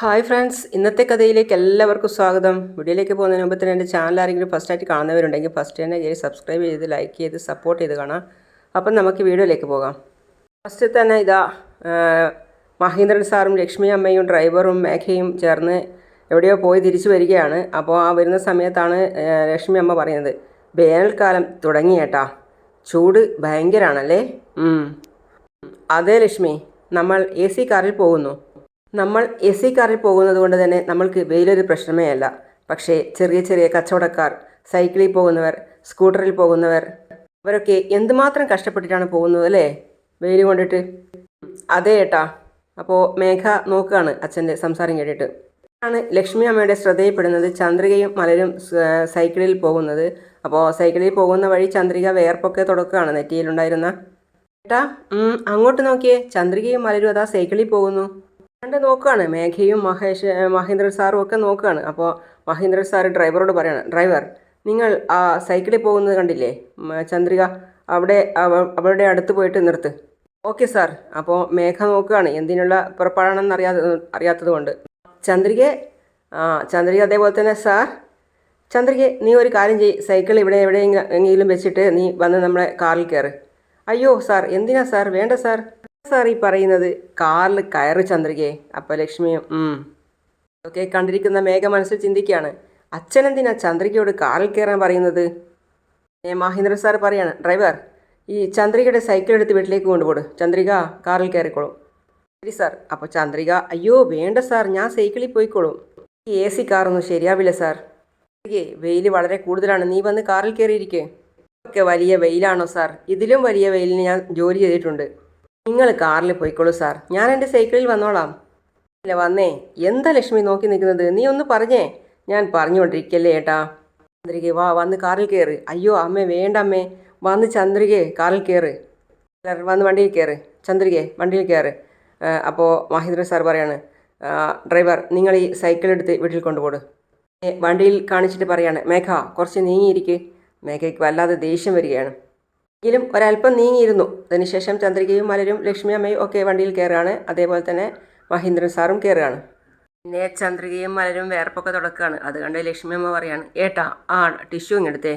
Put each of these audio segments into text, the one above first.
Hi friends ഇന്നത്തെ കഥയിലേക്ക് എല്ലാവർക്കും സ്വാഗതം. വീഡിയോയിലേക്ക് പോകുന്നതിന് മുമ്പ് തന്നെ എന്റെ ചാനൽ ആരെങ്കിലും ഫസ്റ്റ് ആയിട്ട് കാണുന്നവരുണ്ടെങ്കിൽ ഫസ്റ്റ് തന്നെ കയറി സബ്സ്ക്രൈബ് ചെയ്ത് ലൈക്ക് ചെയ്ത് സപ്പോർട്ട് ചെയ്ത് കാണാം. അപ്പം നമുക്ക് വീഡിയോയിലേക്ക് പോകാം. ഫസ്റ്റ് തന്നെ ഇതാ മഹീന്ദ്രൻ സാറും ലക്ഷ്മി അമ്മയും ഡ്രൈവറും മേഘയും ചേർന്ന് എവിടെയോ പോയി തിരിച്ചു വരികയാണ്. അപ്പോൾ ആ വരുന്ന സമയത്താണ് ലക്ഷ്മി അമ്മ പറയുന്നത് വേനൽക്കാലം തുടങ്ങിയേട്ടാ. ചൂട് ഭയങ്കരമാണല്ലേ. അതെ ലക്ഷ്മി നമ്മൾ എ സി കാറിൽ പോകുന്നു. നമ്മൾ എ സി കാറിൽ പോകുന്നത് കൊണ്ട് തന്നെ നമ്മൾക്ക് വെയിലൊരു പ്രശ്നമേ അല്ല. പക്ഷേ ചെറിയ ചെറിയ കച്ചവടക്കാർ സൈക്കിളിൽ പോകുന്നവർ സ്കൂട്ടറിൽ പോകുന്നവർ അവരൊക്കെ എന്തുമാത്രം കഷ്ടപ്പെട്ടിട്ടാണ് പോകുന്നത് അല്ലേ? വെയിൽ കൊണ്ടിട്ട്. അതെ ഏട്ടാ. അപ്പോൾ മേഘ നോക്കുകയാണ് അച്ഛന്റെ സംസാരം കേട്ടിട്ട്. ആണ് ലക്ഷ്മി അമ്മയുടെ ശ്രദ്ധയിൽപ്പെടുന്നത് ചന്ദ്രികയും മലരും സൈക്കിളിൽ പോകുന്നത്. അപ്പോൾ സൈക്കിളിൽ പോകുന്ന വഴി ചന്ദ്രിക വേർപ്പൊക്കെ തുടക്കുകയാണ് നെറ്റിയിലുണ്ടായിരുന്ന. ഏട്ടാ അങ്ങോട്ട് നോക്കിയേ. ചന്ദ്രികയും മലരും അതാ സൈക്കിളിൽ പോകുന്നു. കണ്ട് നോക്കുകയാണ് മേഘയും മഹേഷ് മഹേന്ദ്രൻ സാറും ഒക്കെ നോക്കുകയാണ് അപ്പോൾ മഹേന്ദ്രൻ സാർ ഡ്രൈവറോട് പറയണം ഡ്രൈവർ നിങ്ങൾ ആ സൈക്കിളിൽ പോകുന്നത് കണ്ടില്ലേ? ചന്ദ്രിക അവിടെ അവ- അവളുടെ അടുത്ത് പോയിട്ട് നിർത്ത്. Okay sir. അപ്പോൾ മേഘ നോക്കുകയാണ് എന്തിനുള്ള പുറപ്പാടാണെന്ന് അറിയാതെ അറിയാത്തത് കൊണ്ട്. ചന്ദ്രികെ ആ ചന്ദ്രിക അതേപോലെ തന്നെ സാർ. ചന്ദ്രിക നീ ഒരു കാര്യം ചെയ് സൈക്കിൾ ഇവിടെ എവിടെയെങ്കിലും വെച്ചിട്ട് നീ വന്ന് നമ്മളെ കാറിൽ കയറ്. അയ്യോ സാർ എന്തിനാ സാർ? വേണ്ട സാർ. സാർ പറയുന്നത് കാറിൽ കയറി ചന്ദ്രികയെ അപ്പോൾ ലക്ഷ്മിയും. ഒക്കെ കണ്ടിരിക്കുന്ന മേഘ മനസ്സിൽ ചിന്തിക്കുകയാണ് അച്ഛനെന്തിനാ ചന്ദ്രികയോട് കാറിൽ കയറാൻ പറയുന്നത്? മഹേന്ദ്ര സാർ പറയാണ് ഡ്രൈവർ ഈ ചന്ദ്രികയുടെ സൈക്കിൾ എടുത്ത് വീട്ടിലേക്ക് കൊണ്ടുപോടും. ചന്ദ്രിക കാറിൽ കയറിക്കോളും. ശരി സാർ. അപ്പോൾ ചന്ദ്രിക അയ്യോ വേണ്ട സാർ ഞാൻ സൈക്കിളിൽ പോയിക്കോളും. ഈ എ സി കാറൊന്നും ശരിയാവില്ല സാർ. വെയിൽ വളരെ കൂടുതലാണ്. നീ വന്ന് കാറിൽ കയറിയിരിക്കേ. ഒക്കെ വലിയ വെയിലാണോ സാർ? ഇതിലും വലിയ വെയിലിന് ഞാൻ ജോലി ചെയ്തിട്ടുണ്ട്. നിങ്ങൾ കാറിൽ പോയിക്കോളൂ സാർ. ഞാൻ എന്റെ സൈക്കിളിൽ വന്നോളാം. ഇല്ല വന്നേ. എന്താ ലക്ഷ്മി നോക്കി നിൽക്കുന്നത്? നീ ഒന്ന് പറഞ്ഞേ. ഞാൻ പറഞ്ഞുകൊണ്ടിരിക്കല്ലേ ഏട്ടാ. ചന്ദ്രികെ വാ വന്ന് കാറിൽ കയറ്. അയ്യോ അമ്മേ വേണ്ട അമ്മേ. വന്ന് ചന്ദ്രികെ കാറിൽ കയറ്. വന്ന് വണ്ടിയിൽ കയറ്. ചന്ദ്രികെ വണ്ടിയിൽ കയറ്. അപ്പോൾ മഹേന്ദ്ര സാർ പറയാണ് ഡ്രൈവർ നിങ്ങൾ ഈ സൈക്കിൾ എടുത്ത് വീട്ടിൽ കൊണ്ടുപോട്. വണ്ടിയിൽ കാണിച്ചിട്ട് പറയാണ് മേഘ കുറച്ച് നീങ്ങിയിരിക്കേ. മേഘയ്ക്ക് വല്ലാതെ ദേഷ്യം വരികയാണ്. എങ്കിലും ഒരല്പം നീങ്ങിയിരുന്നു. അതിനുശേഷം ചന്ദ്രികയും മലരും ലക്ഷ്മി അമ്മയും ഒക്കെ വണ്ടിയിൽ കയറുകയാണ്. അതേപോലെ തന്നെ മഹേന്ദ്രൻ സാറും കയറുകയാണ്. പിന്നെ ചന്ദ്രികയും മലരും വേർപ്പൊക്കെ തുടക്കുകയാണ്. അത് കണ്ട് ലക്ഷ്മി അമ്മ പറയാണ് ഏട്ടാ ആ ടിഷ്യൂ ഇങ്ങെടുത്തേ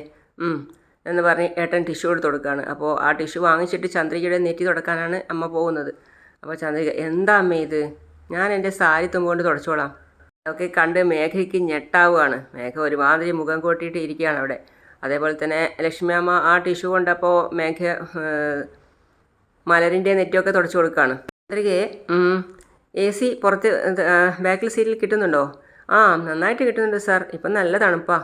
എന്ന് പറഞ്ഞ് ഏട്ടൻ ടിഷ്യൂ എടുത്ത് കൊടുക്കുകയാണ്. അപ്പോൾ ആ ടിഷ്യൂ വാങ്ങിച്ചിട്ട് ചന്ദ്രികയുടെ നെറ്റി തുടക്കാനാണ് അമ്മ പോകുന്നത്. അപ്പോൾ ചന്ദ്രിക എന്താ അമ്മ ഇത്? ഞാൻ എന്റെ സാരി തുമ്പുകൊണ്ട് തുടച്ചോളാം. അതൊക്കെ കണ്ട് മേഘയ്ക്ക് ഞെട്ടാവുകയാണ്. മേഘ ഒരുമാതിരി മുഖം കൂട്ടിയിട്ട് ഇരിക്കുകയാണ് അവിടെ. അതേപോലെ തന്നെ ലക്ഷ്മി അമ്മ ആ ടിഷ്യൂ കൊണ്ടപ്പോൾ മേഘ മലരിന്റെ നെറ്റൊക്കെ തുടച്ചു കൊടുക്കുകയാണ് ചന്ദ്രികയെ എ സി പുറത്ത് ബാക്കിൽ സീറ്റിൽ കിട്ടുന്നുണ്ടോ? ആ നന്നായിട്ട് കിട്ടുന്നുണ്ട് സാർ. ഇപ്പം നല്ല തണുപ്പാ.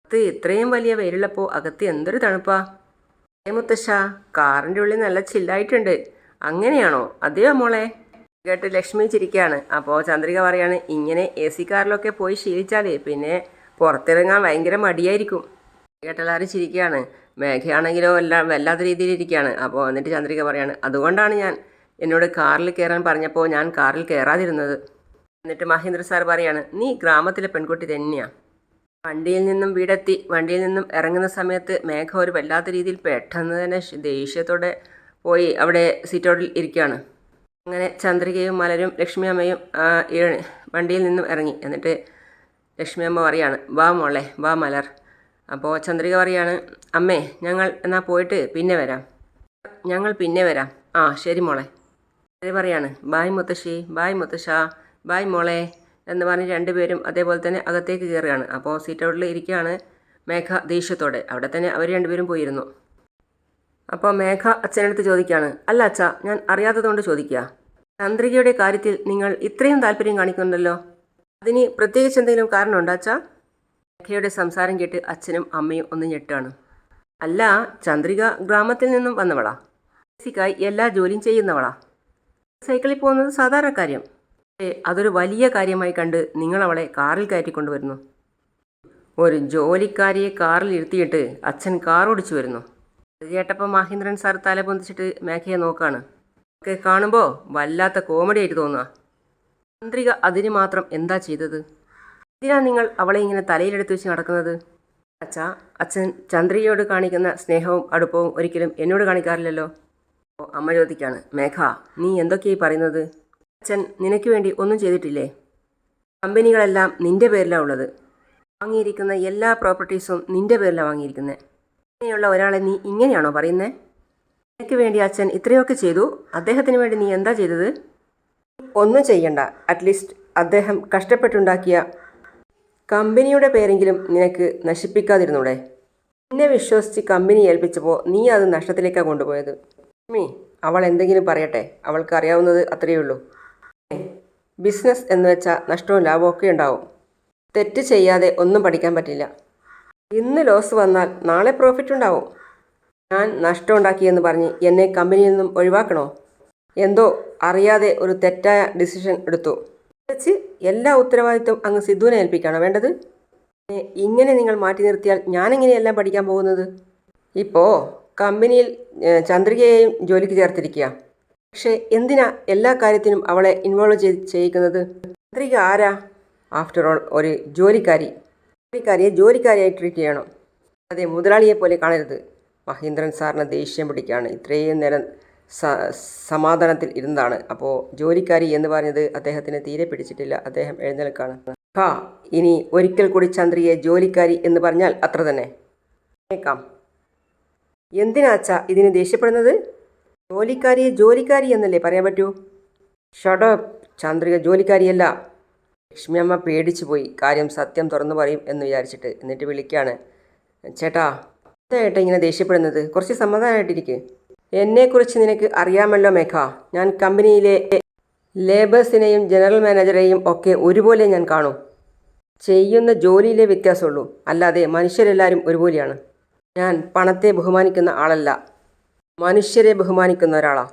അകത്ത് ഇത്രയും വലിയ വെയിലുള്ളപ്പോൾ അകത്ത് എന്തൊരു തണുപ്പാ. ഏ മുത്തശ്ശ കാറിന്റെ ഉള്ളിൽ നല്ല ചില്ലായിട്ടുണ്ട്. അങ്ങനെയാണോ? അതെയോ മോളെ? കേട്ട് ലക്ഷ്മി ചിരിക്കുകയാണ് അപ്പോൾ ചന്ദ്രിക പറയാണ് ഇങ്ങനെ എ സി കാറിലൊക്കെ പോയി ശീലിച്ചാൽ പിന്നെ പുറത്തിറങ്ങാൻ ഭയങ്കര മടിയായിരിക്കും. കേട്ടെല്ലാവരും ചിരിക്കുകയാണ്. മേഘയാണെങ്കിലോ എല്ലാം വല്ലാത്ത രീതിയിൽ ഇരിക്കുകയാണ്. അപ്പോൾ എന്നിട്ട് ചന്ദ്രിക പറയാണ് അതുകൊണ്ടാണ് ഞാൻ എന്നോട് കാറിൽ കയറാൻ പറഞ്ഞപ്പോൾ ഞാൻ കാറിൽ കയറാതിരുന്നത്. എന്നിട്ട് മഹേന്ദ്ര സാർ പറയാണ് നീ ഗ്രാമത്തിലെ പെൺകുട്ടി തന്നെയാണ് വണ്ടിയിൽ നിന്നും വീടെത്തി വണ്ടിയിൽ നിന്നും ഇറങ്ങുന്ന സമയത്ത് മേഘ ഒരു വല്ലാത്ത രീതിയിൽ പെട്ടെന്ന് തന്നെ ദേഷ്യത്തോടെ പോയി അവിടെ സീറ്റോട്ടിൽ ഇരിക്കുകയാണ്. അങ്ങനെ ചന്ദ്രികയും മലരും ലക്ഷ്മി അമ്മയും വണ്ടിയിൽ നിന്നും ഇറങ്ങി. എന്നിട്ട് ലക്ഷ്മി അമ്മ പറയാണ് വാ മോളെ വാ മലർ. അപ്പോൾ ചന്ദ്രിക പറയാണ് അമ്മേ ഞങ്ങൾ എന്നാൽ പോയിട്ട് പിന്നെ വരാം. ഞങ്ങൾ പിന്നെ വരാം. ആ ശരി മോളെ. അതേ പറയാണ് ബായ് മുത്തശ്ശി ബായ് മുത്തശ്ശ ബായ് മോളെ. എന്ന് പറഞ്ഞ് രണ്ടുപേരും അതേപോലെ തന്നെ അകത്തേക്ക് കയറുകയാണ് അപ്പോൾ സീറ്റ് ഔട്ടിൽ ഇരിക്കുകയാണ് മേഘ ദേഷ്യത്തോടെ. അവിടെ തന്നെ അവർ രണ്ടുപേരും പോയിരുന്നു. അപ്പോൾ മേഘ അച്ഛനടുത്ത് ചോദിക്കുകയാണ് അല്ല അച്ഛ ഞാൻ അറിയാത്തതുകൊണ്ട് ചോദിക്കുക. ചന്ദ്രികയുടെ കാര്യത്തിൽ നിങ്ങൾ ഇത്രയും താല്പര്യം കാണിക്കുന്നുണ്ടല്ലോ. അതിന് പ്രത്യേകിച്ച് എന്തെങ്കിലും കാരണമുണ്ടോ അച്ഛാ? മേഘയുടെ സംസാരം കേട്ട് അച്ഛനും അമ്മയും ഒന്ന് ഞെട്ടാണ്. അല്ല ചന്ദ്രിക ഗ്രാമത്തിൽ നിന്നും വന്നവളാ? ബേസിക്കായി എല്ലാ ജോലിയും ചെയ്യുന്നവളാ? സൈക്കിളിൽ പോകുന്നത് സാധാരണ കാര്യം. പക്ഷേ അതൊരു വലിയ കാര്യമായി കണ്ട് നിങ്ങൾ അവളെ കാറിൽ കയറ്റിക്കൊണ്ടുവരുന്നു ഒരു ജോലിക്കാരിയെ കാറിൽ ഇരുത്തിയിട്ട് അച്ഛൻ കാർ ഓടിച്ചു വരുന്നു. കേട്ടപ്പോൾ മഹേന്ദ്രൻ സാർ തല പൊന്തിച്ചിട്ട് മേഘയെ നോക്കാണ്. ഒക്കെ കാണുമ്പോൾ വല്ലാത്ത കോമഡി ആയിട്ട് തോന്നുക ചന്ദ്രിക അതിന് മാത്രം എന്താ ചെയ്തത്? എന്തിനാ നിങ്ങൾ അവളെ ഇങ്ങനെ തലയിലെടുത്ത് വെച്ച് നടക്കുന്നത്? അച്ഛാ അച്ഛൻ ചന്ദ്രികയോട് കാണിക്കുന്ന സ്നേഹവും അടുപ്പവും ഒരിക്കലും എന്നോട് കാണിക്കാറില്ലല്ലോ. ഓ അമ്മ ചോദിക്കാണ്. മേഘ നീ എന്തൊക്കെയായി പറയുന്നത്? അച്ഛൻ നിനക്ക് വേണ്ടി ഒന്നും ചെയ്തിട്ടില്ലേ? കമ്പനികളെല്ലാം നിന്റെ പേരിലാണ് ഉള്ളത്. വാങ്ങിയിരിക്കുന്ന എല്ലാ പ്രോപ്പർട്ടീസും നിന്റെ പേരിലാണ് വാങ്ങിയിരിക്കുന്നത് ഇങ്ങനെയുള്ള ഒരാളെ നീ ഇങ്ങനെയാണോ പറയുന്നത് നിനക്ക് വേണ്ടി അച്ഛൻ ഇത്രയൊക്കെ ചെയ്തു? അദ്ദേഹത്തിന് വേണ്ടി നീ എന്താ ചെയ്തത്? ഒന്നും ചെയ്യണ്ട. അറ്റ്ലീസ്റ്റ് അദ്ദേഹം കഷ്ടപ്പെട്ടുണ്ടാക്കിയ കമ്പനിയുടെ പേരെങ്കിലും നിനക്ക് നശിപ്പിക്കാതിരുന്നൂടെ? നിന്നെ വിശ്വസിച്ച് കമ്പനി ഏൽപ്പിച്ചപ്പോൾ നീ അത് നഷ്ടത്തിലേക്കാണ് കൊണ്ടുപോയത്. മീ അവൾ എന്തെങ്കിലും പറയട്ടെ. അവൾക്ക് അറിയാവുന്നത് അത്രയേ ഉള്ളൂ ബിസിനസ് എന്ന് വെച്ചാൽ നഷ്ടവും ലാഭവും ഒക്കെ ഉണ്ടാവും. തെറ്റ് ചെയ്യാതെ ഒന്നും പഠിക്കാൻ പറ്റില്ല. ഇന്ന് ലോസ് വന്നാൽ നാളെ പ്രോഫിറ്റ് ഉണ്ടാവും. ഞാൻ നഷ്ടം ഉണ്ടാക്കിയെന്ന് പറഞ്ഞ് എന്നെ കമ്പനിയിൽ നിന്നും ഒഴിവാക്കണോ? എന്തോ അറിയാതെ ഒരു തെറ്റായ ഡിസിഷൻ എടുത്തു. വെച്ച് എല്ലാ ഉത്തരവാദിത്വം അങ്ങ് സിദ്ധുവിനെ ഏൽപ്പിക്കുകയാണോ. വേണ്ടത്? ഇങ്ങനെ നിങ്ങൾ മാറ്റി നിർത്തിയാൽ ഞാനെങ്ങനെയെല്ലാം പഠിക്കാൻ പോകുന്നത്? ഇപ്പോൾ കമ്പനിയിൽ ചന്ദ്രികയെയും ജോലിക്ക് ചേർത്തിരിക്കുക. പക്ഷേ എന്തിനാ എല്ലാ കാര്യത്തിനും അവളെ ഇൻവോൾവ് ചെയ്ത് ചെയ്യിക്കുന്നത്? ചന്ദ്രിക ആരാ? ആഫ്റ്റർ ഓൾ ഒരു ജോലിക്കാരി. ജോലിക്കാരിയെ ജോലിക്കാരിയായി ട്രീറ്റ് ചെയ്യണം അതെ മുതലാളിയെ പോലെ കാണരുത്. മഹേന്ദ്രൻ സാറിന് ദേഷ്യം പിടിക്കുകയാണ്. ഇത്രയും നേരം സമാധാനത്തിൽ ഇരുന്നതാണ്. അപ്പോൾ ജോലിക്കാരി എന്ന് പറഞ്ഞത് അദ്ദേഹത്തിന് തീരെ പിടിച്ചിട്ടില്ല. അദ്ദേഹം എഴുന്നേൽക്കാണ്. ഹാ ഇനി ഒരിക്കൽ കൂടി ചന്ദ്രിയെ ജോലിക്കാരി എന്ന് പറഞ്ഞാൽ അത്ര തന്നെ. കേൾക്കാം. എന്തിനാച്ച ഇതിന് ദേഷ്യപ്പെടുന്നത്? ജോലിക്കാരിയെ ജോലിക്കാരി എന്നല്ലേ പറയാൻ പറ്റൂ? ഷഡപ്പ് ചന്ദ്രിക ജോലിക്കാരിയല്ല. ലക്ഷ്മിയമ്മ പേടിച്ചു പോയി. കാര്യം സത്യം തുറന്നു പറയും എന്ന് വിചാരിച്ചിട്ട് എന്നിട്ട് വിളിക്കുകയാണ് ചേട്ടാ ഏട്ടാ ഇങ്ങനെ ദേഷ്യപ്പെടുന്നത്? കുറച്ച് സമാധാനമായിട്ടിരിക്കെ എന്നെക്കുറിച്ച് നിനക്ക് അറിയാമല്ലോ മേഘ. ഞാൻ കമ്പനിയിലെ ലേബേഴ്സിനെയും ജനറൽ മാനേജറെയും ഒക്കെ ഒരുപോലെ ഞാൻ കാണും. ചെയ്യുന്ന ജോലിയിലെ വ്യത്യാസമുള്ളൂ. അല്ലാതെ മനുഷ്യരെല്ലാവരും ഒരുപോലെയാണ്. ഞാൻ പണത്തെ ബഹുമാനിക്കുന്ന ആളല്ല. മനുഷ്യരെ ബഹുമാനിക്കുന്ന ഒരാളാ.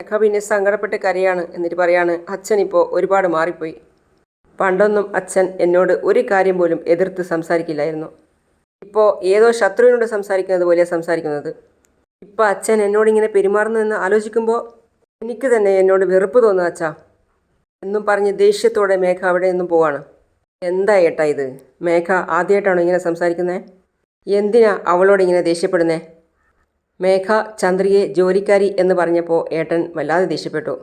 മേഘ പിന്നെ സങ്കടപ്പെട്ട് കരയാണ് എന്നിട്ട് പറയാണ് അച്ഛൻ ഇപ്പോൾ ഒരുപാട് മാറിപ്പോയി. പണ്ടൊന്നും അച്ഛൻ എന്നോട് ഒരു കാര്യം പോലും എതിർത്ത് സംസാരിക്കില്ലായിരുന്നു. ഇപ്പോൾ ഏതോ ശത്രുവിനോട് സംസാരിക്കുന്നത് പോലെയാണ് സംസാരിക്കുന്നത്. ഇപ്പോൾ അച്ഛൻ എന്നോട് എന്നോടിങ്ങനെ പെരുമാറുന്നതെന്ന് ആലോചിക്കുമ്പോൾ എനിക്ക് തന്നെ എന്നോട് വെറുപ്പ് തോന്നുക അച്ഛാ. എന്നും പറഞ്ഞ് ദേഷ്യത്തോടെ മേഘ അവിടെ നിന്നും പോവാണ്. എന്താ ഏട്ടാ ഇത്? മേഘ ആദ്യമായിട്ടാണോ ഇങ്ങനെ സംസാരിക്കുന്നത് എന്തിനാ അവളോട് ഇങ്ങനെ ദേഷ്യപ്പെടുന്നത് മേഘ ചന്ദ്രിയെ ജോലിക്കാരി എന്ന് പറഞ്ഞപ്പോൾ ഏട്ടൻ വല്ലാതെ ദേഷ്യപ്പെട്ടു.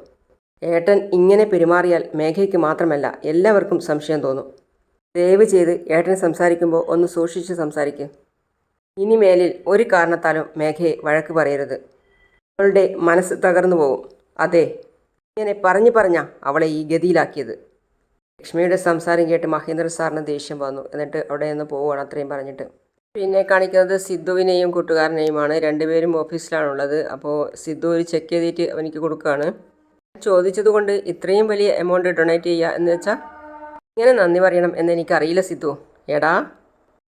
ഏട്ടൻ ഇങ്ങനെ പെരുമാറിയാൽ മേഘയ്ക്ക് മാത്രമല്ല എല്ലാവർക്കും സംശയം തോന്നും. ദയവ് ചെയ്ത് ഏട്ടൻ സംസാരിക്കുമ്പോൾ ഒന്ന് സൂക്ഷിച്ച് സംസാരിക്കുക ഇനി മേലിൽ ഒരു കാരണത്താലും മേഘയെ വഴക്ക് പറയരുത്. അവളുടെ മനസ്സ് തകർന്നു പോകും. അതെ ഇങ്ങനെ പറഞ്ഞു പറഞ്ഞാ അവളെ ഈ ഗതിയിലാക്കിയത്. ലക്ഷ്മിയുടെ സംസാരം കേട്ട് മഹേന്ദ്ര സാറിന് ദേഷ്യം വന്നു. എന്നിട്ട് അവിടെ നിന്ന് പോവുകയാണ് അത്രയും പറഞ്ഞിട്ട്. പിന്നെ കാണിക്കുന്നത് സിദ്ധുവിനെയും കൂട്ടുകാരനെയുമാണ്. രണ്ടുപേരും ഓഫീസിലാണുള്ളത്. അപ്പോൾ സിദ്ധു ഒരു ചെക്ക് ചെയ്തിട്ട് അവനിക്ക് കൊടുക്കുകയാണ്. ചോദിച്ചത് കൊണ്ട് ഇത്രയും വലിയ എമൗണ്ട് ഡൊണേറ്റ് ചെയ്യുക എന്ന് വെച്ചാൽ ഇങ്ങനെ നന്ദി പറയണം എന്ന് എനിക്കറിയില്ല സിദ്ധു. എടാ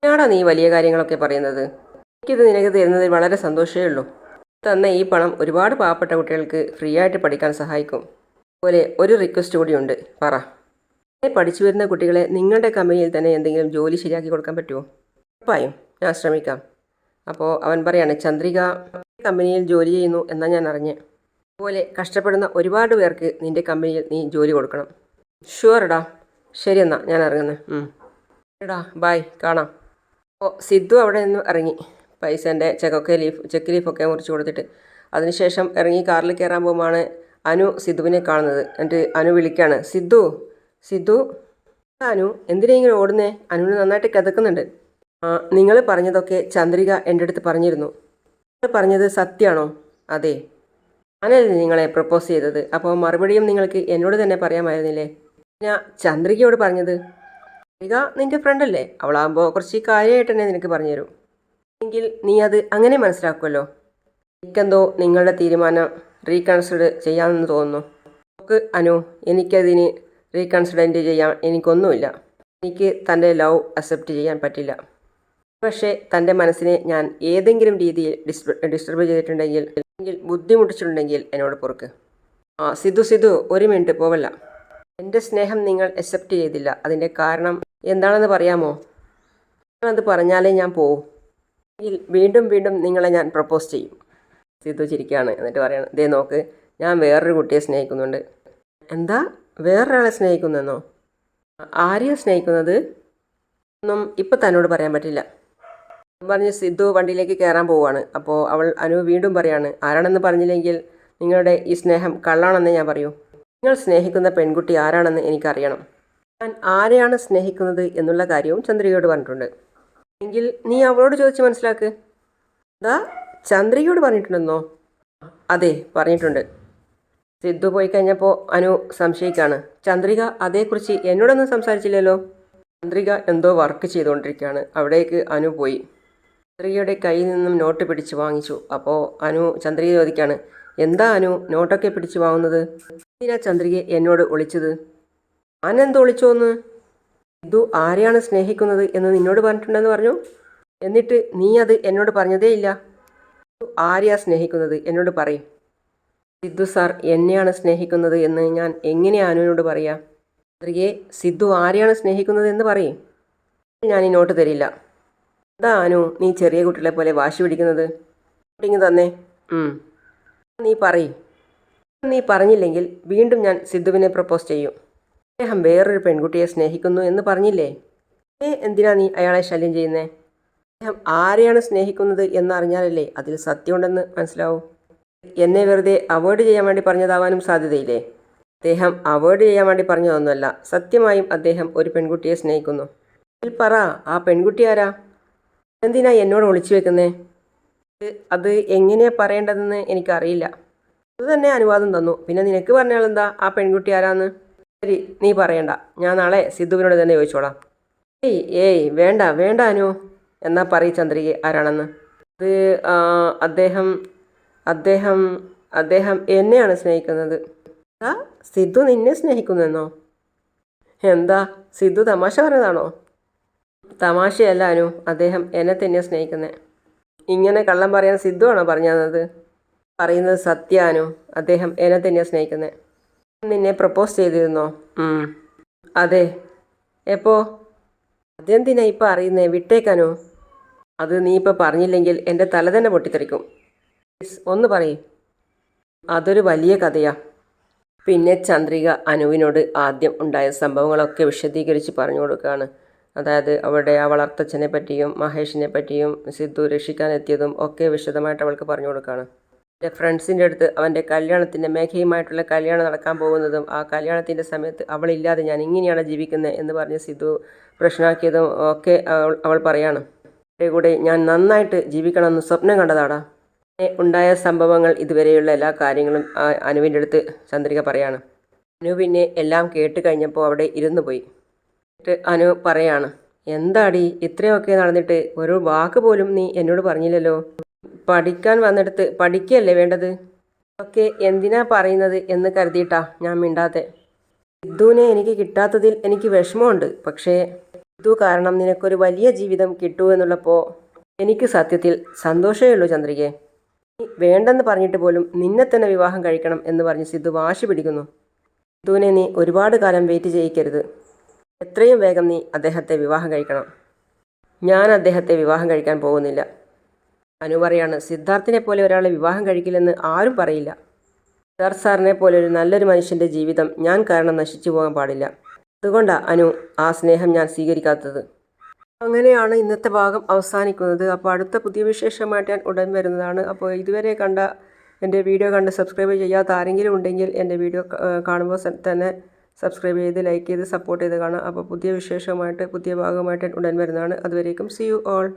ഞാടാ നീ വലിയ കാര്യങ്ങളൊക്കെ പറയുന്നത്? എനിക്കിത് നിനക്ക് തരുന്നതിൽ വളരെ സന്തോഷമേ ഉള്ളൂ. തന്ന ഈ പണം ഒരുപാട് പാവപ്പെട്ട കുട്ടികൾക്ക് ഫ്രീ ആയിട്ട് പഠിക്കാൻ സഹായിക്കും. അതുപോലെ ഒരു റിക്വസ്റ്റ് കൂടിയുണ്ട്. പറ. പഠിച്ചു വരുന്ന കുട്ടികളെ നിങ്ങളുടെ കമ്പനിയിൽ തന്നെ എന്തെങ്കിലും ജോലി ശരിയാക്കി കൊടുക്കാൻ പറ്റുമോ? ഉറപ്പായും. ഞാൻ ശ്രമിക്കാം. അപ്പോൾ അവൻ പറയാണ് ചന്ദ്രിക കമ്പനിയിൽ ജോലി ചെയ്യുന്നു എന്നാണ് ഞാൻ അറിഞ്ഞ്. അതുപോലെ കഷ്ടപ്പെടുന്ന ഒരുപാട് പേർക്ക് നിന്റെ കമ്പനിയിൽ നീ ജോലി കൊടുക്കണം. ഷുവർ എടാ ശരി എന്നാ ഞാൻ ഇറങ്ങുന്നത്. എടാ ബായ് കാണാം. അപ്പോൾ സിദ്ധു അവിടെ നിന്ന് ഇറങ്ങി പൈസേന്റെ ചെക്കൊക്കെ ലീഫ് ചെക്ക് ലീഫൊക്കെ മുറിച്ച് കൊടുത്തിട്ട്. അതിനുശേഷം ഇറങ്ങി കാറിൽ കയറാൻ പോകുമ്പോഴാണ് അനു സിദ്ധുവിനെ കാണുന്നത്. എന്നിട്ട് അനു വിളിക്കുകയാണ് സിദ്ധു സിദ്ധു അനു എന്തിനാ ഇങ്ങനെ ഓടുന്നേ? അനുവിന് നന്നായിട്ട് കിതക്കുന്നുണ്ട്. നിങ്ങൾ പറഞ്ഞതൊക്കെ ചന്ദ്രിക എന്റെ അടുത്ത് പറഞ്ഞിരുന്നു. നിങ്ങൾ പറഞ്ഞത് സത്യമാണോ? അതെ. ഞാനല്ലേ നിങ്ങളെ പ്രപ്പോസ് ചെയ്തത്? അപ്പോൾ മറുപടിയും നിങ്ങൾക്ക് എന്നോട് തന്നെ പറയാമായിരുന്നില്ലേ? ഞാൻ ചന്ദ്രികയോട് പറഞ്ഞത്? ചന്ദ്രിക നിന്റെ ഫ്രണ്ടല്ലേ? അവളാകുമ്പോൾ കുറച്ച് കാര്യമായിട്ട് തന്നെ നിനക്ക് പറഞ്ഞുതരും. എങ്കിൽ നീ അത് അങ്ങനെ മനസ്സിലാക്കുമല്ലോ എനിക്കെന്തോ നിങ്ങളുടെ തീരുമാനം റീകൺസിഡർ ചെയ്യാമെന്ന് തോന്നുന്നു. നോക്ക് അനു എനിക്കതിന് റീകൺസിഡന്റ് ചെയ്യാൻ എനിക്കൊന്നുമില്ല. എനിക്ക് തന്റെ ലവ് അക്സെപ്റ്റ് ചെയ്യാൻ പറ്റില്ല. പക്ഷേ തന്റെ മനസ്സിനെ ഞാൻ ഏതെങ്കിലും രീതിയിൽ ഡിസ്റ്റർബ് ചെയ്തിട്ടുണ്ടെങ്കിൽ അല്ലെങ്കിൽ ബുദ്ധിമുട്ടിച്ചിട്ടുണ്ടെങ്കിൽ എന്നോട് പൊറുക്ക്. ആ സിധു സിധു ഒരു മിനിറ്റ് പോവല്ല. എന്റെ സ്നേഹം നിങ്ങൾ അക്സെപ്റ്റ് ചെയ്തില്ല. അതിന്റെ കാരണം എന്താണെന്ന് പറയാമോ? അത് പറഞ്ഞാലേ ഞാൻ പോവും. വീണ്ടും വീണ്ടും നിങ്ങളെ ഞാൻ പ്രപ്പോസ് ചെയ്യും. സിദ്ധു ചിരിക്കുകയാണ് എന്നിട്ട് പറയണം ഇതേ നോക്ക് ഞാൻ വേറൊരു കുട്ടിയെ സ്നേഹിക്കുന്നുണ്ട്. എന്താ? വേറൊരാളെ സ്നേഹിക്കുന്നെന്നോ ആരെയാണ് സ്നേഹിക്കുന്നത്? ഒന്നും ഇപ്പം തന്നോട് പറയാൻ പറ്റില്ല. പറഞ്ഞ് സിദ്ധു വണ്ടിയിലേക്ക് കയറാൻ പോവുകയാണ്. അപ്പോൾ അവൾ അനു വീണ്ടും പറയാണ് ആരാണെന്ന് പറഞ്ഞില്ലെങ്കിൽ നിങ്ങളുടെ ഈ സ്നേഹം കള്ളാണെന്ന് ഞാൻ പറയൂ. നിങ്ങൾ സ്നേഹിക്കുന്ന പെൺകുട്ടി ആരാണെന്ന് എനിക്കറിയണം. ഞാൻ ആരെയാണ് സ്നേഹിക്കുന്നത് എന്നുള്ള കാര്യവും ചന്ദ്രികയോട് പറഞ്ഞിട്ടുണ്ട്. എങ്കിൽ നീ അവളോട് ചോദിച്ച് മനസ്സിലാക്ക്. എന്താ ചന്ദ്രികയോട് പറഞ്ഞിട്ടുണ്ടെന്നോ? അതെ പറഞ്ഞിട്ടുണ്ട്. സിദ്ധു പോയി കഴിഞ്ഞപ്പോൾ അനു സംശയിക്കാണ്. ചന്ദ്രിക അതേക്കുറിച്ച് എന്നോടൊന്നും സംസാരിച്ചില്ലല്ലോ. ചന്ദ്രിക എന്തോ വർക്ക് ചെയ്തുകൊണ്ടിരിക്കുകയാണ്. അവിടേക്ക് അനു പോയി. ചന്ദ്രികയുടെ കയ്യിൽ നിന്നും നോട്ട് പിടിച്ച് വാങ്ങിച്ചു. അപ്പോൾ അനു ചന്ദ്രിക ചോദിക്കാണ് എന്താ അനു നോട്ടൊക്കെ പിടിച്ച് വാങ്ങുന്നത്? എന്തിനാ ചന്ദ്രിക എന്നോട് ഒളിച്ചത്? ഞാനെന്തോ ഒളിച്ചോന്ന് ഇതു ആരെയാണ് സ്നേഹിക്കുന്നത് എന്ന് നിന്നോട് പറഞ്ഞിട്ടുണ്ടെന്ന് പറഞ്ഞു? എന്നിട്ട് നീ അത് എന്നോട് പറഞ്ഞതേ ഇല്ല. ആരെയാ സ്നേഹിക്കുന്നത് എന്നോട് പറയും. സിദ്ധു സാർ എന്നെയാണ് സ്നേഹിക്കുന്നത് എന്ന് ഞാൻ എങ്ങനെ അനുവിനോട് പറയാ? അത്രയേ സിദ്ധു ആരെയാണ് സ്നേഹിക്കുന്നത് എന്ന് പറയും. ഞാൻ ഈ നോട്ട് തരില്ല. എന്താ അനു നീ ചെറിയ കുട്ടികളെ പോലെ വാശി പിടിക്കുന്നത്. ഇങ്ങ് തന്നെ. നീ പറയും. നീ പറഞ്ഞില്ലെങ്കിൽ വീണ്ടും ഞാൻ സിദ്ധുവിനെ പ്രപ്പോസ് ചെയ്യും. അദ്ദേഹം വേറൊരു പെൺകുട്ടിയെ സ്നേഹിക്കുന്നു എന്ന് പറഞ്ഞില്ലേ? ഏ എന്തിനാ നീ അയാളെ ശല്യം ചെയ്യുന്നേ? അദ്ദേഹം ആരെയാണ് സ്നേഹിക്കുന്നത് എന്നറിഞ്ഞാലല്ലേ അതിൽ സത്യമുണ്ടെന്ന് മനസ്സിലാവൂ. എന്നെ വെറുതെ അവോയ്ഡ് ചെയ്യാൻ വേണ്ടി പറഞ്ഞതാവാനും സാധ്യതയില്ലേ? അദ്ദേഹം അവോയ്ഡ് ചെയ്യാൻ വേണ്ടി പറഞ്ഞതൊന്നുമല്ല സത്യമായും അദ്ദേഹം ഒരു പെൺകുട്ടിയെ സ്നേഹിക്കുന്നു. ഇതിൽ പറ ആ പെൺകുട്ടി ആരാ? എന്തിനാ എന്നോട് ഒളിച്ചു വെക്കുന്നേ? അത് എങ്ങനെയാ പറയേണ്ടതെന്ന് എനിക്കറിയില്ല. അത് തന്നെ അനുവാദം തന്നു. പിന്നെ നിനക്ക് പറഞ്ഞാലെന്താ ആ പെൺകുട്ടി ആരാന്ന്? ശരി നീ പറയണ്ട. ഞാൻ നാളെ സിദ്ധുവിനോട് തന്നെ ചോദിച്ചോളാം. ഏയ് ഏയ് വേണ്ട വേണ്ട അനു. എന്നാ പറയ് ചന്ദ്രിക ആരാണെന്ന്. അത് അദ്ദേഹം അദ്ദേഹം അദ്ദേഹം എന്നെയാണ് സ്നേഹിക്കുന്നത്. ആ സിദ്ധു നിന്നെ സ്നേഹിക്കുന്നെന്നോ? എന്താ സിദ്ധു തമാശ പറഞ്ഞതാണോ? തമാശയല്ല അനു അദ്ദേഹം എന്നെ തന്നെ സ്നേഹിക്കുന്നത് ഇങ്ങനെ കള്ളം പറയാൻ സിദ്ധു ആണോ പറഞ്ഞു തന്നത് പറയുന്നത് സത്യാനു അദ്ദേഹം എന്നെ തന്നെ സ്നേഹിക്കുന്നത് നിന്നെ പ്രപ്പോസ് ചെയ്തിരുന്നോ. അതെ. എപ്പോ? അതെന്തിനാ ഇപ്പം അറിയുന്നേ? വിട്ടേക്കാനോ? അത് നീ ഇപ്പൊ പറഞ്ഞില്ലെങ്കിൽ എന്റെ തല തന്നെ പൊട്ടിത്തെറിക്കും. ഒന്ന് പറയും. അതൊരു വലിയ കഥയാ. പിന്നെ ചന്ദ്രിക അനുവിനോട് ആദ്യം ഉണ്ടായ സംഭവങ്ങളൊക്കെ വിശദീകരിച്ച് പറഞ്ഞു കൊടുക്കുകയാണ് അതായത് അവിടെ ആ വളർത്തച്ഛനെ പറ്റിയും മഹേഷിനെ പറ്റിയും സിദ്ധു രക്ഷിക്കാനെത്തിയതും ഒക്കെ വിശദമായിട്ട് അവൾക്ക് പറഞ്ഞു കൊടുക്കുകയാണ് എന്റെ ഫ്രണ്ട്സിന്റെ അടുത്ത് അവന്റെ കല്യാണത്തിന്റെ മേഘയുമായിട്ടുള്ള കല്യാണം നടക്കാൻ പോകുന്നതും ആ കല്യാണത്തിന്റെ സമയത്ത് അവളില്ലാതെ ഞാൻ ഇങ്ങനെയാണ് ജീവിക്കുന്നത് എന്ന് പറഞ്ഞ് സിദ്ധു പ്രശ്നമാക്കിയതും ഒക്കെ അവൾ അവൾ പറയാണ്. എന്റെ കൂടെ ഞാൻ നന്നായിട്ട് ജീവിക്കണമെന്ന് സ്വപ്നം കണ്ടതാടാ. ഉണ്ടായ സംഭവങ്ങൾ ഇതുവരെയുള്ള എല്ലാ കാര്യങ്ങളും അനുവിന്റെ അടുത്ത് ചന്ദ്രിക പറയാണ്. അനു പിന്നെ എല്ലാം കേട്ട് കഴിഞ്ഞപ്പോൾ അവിടെ ഇരുന്നു പോയി. എന്നിട്ട് അനു പറയാണ് എന്താടി ഇത്രയൊക്കെ നടന്നിട്ട് ഒരു വാക്ക് പോലും നീ എന്നോട് പറഞ്ഞില്ലല്ലോ? പഠിക്കാൻ വന്നിടത്ത് പഠിക്കുകയല്ലേ വേണ്ടത്? ഒക്കെ എന്തിനാ പറയുന്നത് എന്ന് കരുതിയിട്ടാ ഞാൻ മിണ്ടാതെ സിദ്ധുവിനെ എനിക്ക് കിട്ടാത്തതിൽ എനിക്ക് വിഷമമുണ്ട്. പക്ഷേ സിദ്ധു കാരണം നിനക്കൊരു വലിയ ജീവിതം കിട്ടൂ എന്നുള്ളപ്പോൾ എനിക്ക് സത്യത്തിൽ സന്തോഷമേ ഉള്ളൂ ചന്ദ്രികയെ വേണ്ടെന്ന് പറഞ്ഞിട്ട് പോലും നിന്നെ തന്നെ വിവാഹം കഴിക്കണം എന്ന് പറഞ്ഞ് സിദ്ധു വാശി പിടിക്കുന്നു. സിദ്ധുവിനെ നീ ഒരുപാട് കാലം വെയിറ്റ് ചെയ്യിക്കരുത്. എത്രയും വേഗം നീ അദ്ദേഹത്തെ വിവാഹം കഴിക്കണം. ഞാൻ അദ്ദേഹത്തെ വിവാഹം കഴിക്കാൻ പോകുന്നില്ല. അനു പറയാണ് സിദ്ധാർത്ഥിനെ പോലെ ഒരാളെ വിവാഹം കഴിക്കില്ലെന്ന് ആരും പറയില്ല. സിദ്ധാർത്ഥ് സാറിനെ പോലെ ഒരു നല്ലൊരു മനുഷ്യന്റെ ജീവിതം ഞാൻ കാരണം നശിച്ചു പോകാൻ പാടില്ല. അതുകൊണ്ടാണ് അനു ആ സ്നേഹം ഞാൻ സ്വീകരിക്കാത്തത്. അങ്ങനെയാണ് ഇന്നത്തെ ഭാഗം അവസാനിക്കുന്നത്. അപ്പോൾ അടുത്ത പുതിയ വിശേഷമായിട്ട് ഞാൻ ഉടൻ വരുന്നതാണ്. അപ്പോൾ ഇതുവരെ കണ്ട എന്റെ വീഡിയോ കണ്ട് സബ്സ്ക്രൈബ് ചെയ്യാത്ത ആരെങ്കിലും ഉണ്ടെങ്കിൽ എന്റെ വീഡിയോ കാണുമ്പോൾ തന്നെ സബ്സ്ക്രൈബ് ചെയ്ത് ലൈക്ക് ചെയ്ത് സപ്പോർട്ട് ചെയ്ത് കാണാം. അപ്പോൾ പുതിയ വിശേഷമായിട്ട് പുതിയ ഭാഗമായിട്ട് ഉടൻ വരുന്നതാണ്. അതുവരേക്കും സി യു ഓൾ.